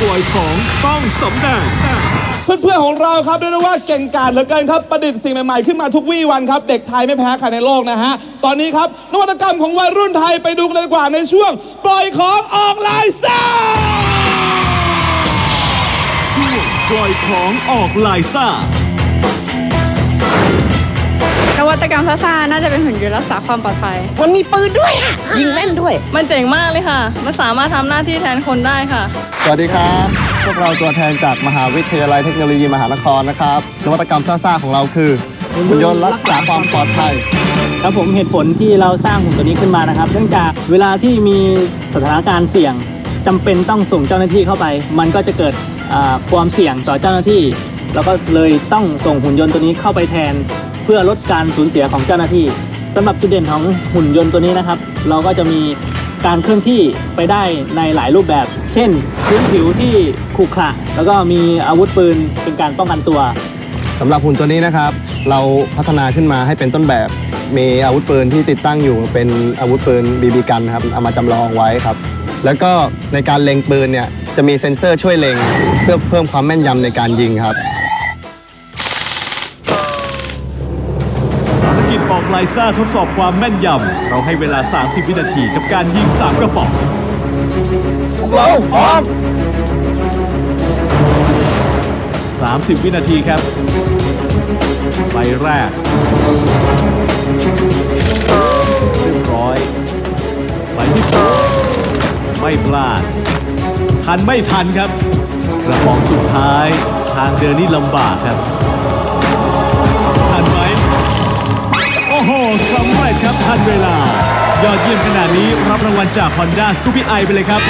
ปล่อยของต้องสำแดงเพื่อนๆของเราครับเรียกได้ว่าเก่งกาจเหลือเกินครับประดิษฐ์สิ่งใหม่ๆขึ้นมาทุกวี่วันครับ เด็กไทยไม่แพ้ใครในโลกนะฮะ ตอนนี้ครับนวัตกรรมของวัยรุ่นไทยไปดูกันเลยดีกว่าในช่วง ปล่อยของออกลายซ่าช่วงปล่อยของออกลายซ่า นวัตกรรมซ่าๆน่าจะเป็นหุ่นยนต์รักษาความปลอดภัย มันมีปืนด้วยอะยิงแม่นด้วย มันเจ๋งมากเลยค่ะ มันสามารถทำหน้าที่แทนคนได้ค่ะ สวัสดีครับ พวกเราตัวแทนจากมหาวิทยาลัยเทคโนโลยีมหานครนะครับ นวัตกรรมซ่าๆของเราคือหุ่นยนต์รักษาความปลอดภัย ครับผมเหตุผลที่เราสร้างหุ่นตัวนี้ขึ้นมานะครับ เนื่องจากเวลาที่มีสถานการณ์เสี่ยงจำเป็นต้องส่งเจ้าหน้าที่เข้าไป มันก็จะเกิดอ่าความเสี่ยงต่อเจ้าหน้าที่ แล้วก็เลยต้องส่งหุ่นยนต์ตัวนี้เข้าไปแทน เพื่อลดการสูญเสียของเจ้าหน้าที่สำหรับจุดเด่นของหุ่นยนต์ตัวนี้นะครับ เราก็จะมีการเคลื่อนที่ไปได้ในหลายรูปแบบ เช่นพื้นผิวที่ขรุขระแล้วก็มีอาวุธปืนเป็นการป้องกันตัวสำหรับหุ่นตัวนี้นะครับ เราพัฒนาขึ้นมาให้เป็นต้นแบบ มีอาวุธปืนที่ติดตั้งอยู่เป็นอาวุธปืนบีบีกันครับเอามาจำลองไว้ครับ แล้วก็ในการเล็งปืนเนี่ยจะมีเซ็นเซอร์ช่วยเล็ง เพื่อเพิ่มความแม่นยำในการยิงครับารกิจออกลายซ่าทดสอบความแม่นยำ เราให้เวลา 30 วินาทีกับการยิง 3 กระป๋องพวกเราพร้อม 30 วินาทีครับ ใบแรกเรียบร้อยใบที่สองไม่พลาด ทันไม่ทันครับ กระป๋องสุดท้าย ทางเดินนี่ลำบากครับ โหสำเร็จครับทันเวลา ยอดเยี่ยมขนาดนี้รับรางวัลจาก Honda Scoopy Eye ไปเลยครับ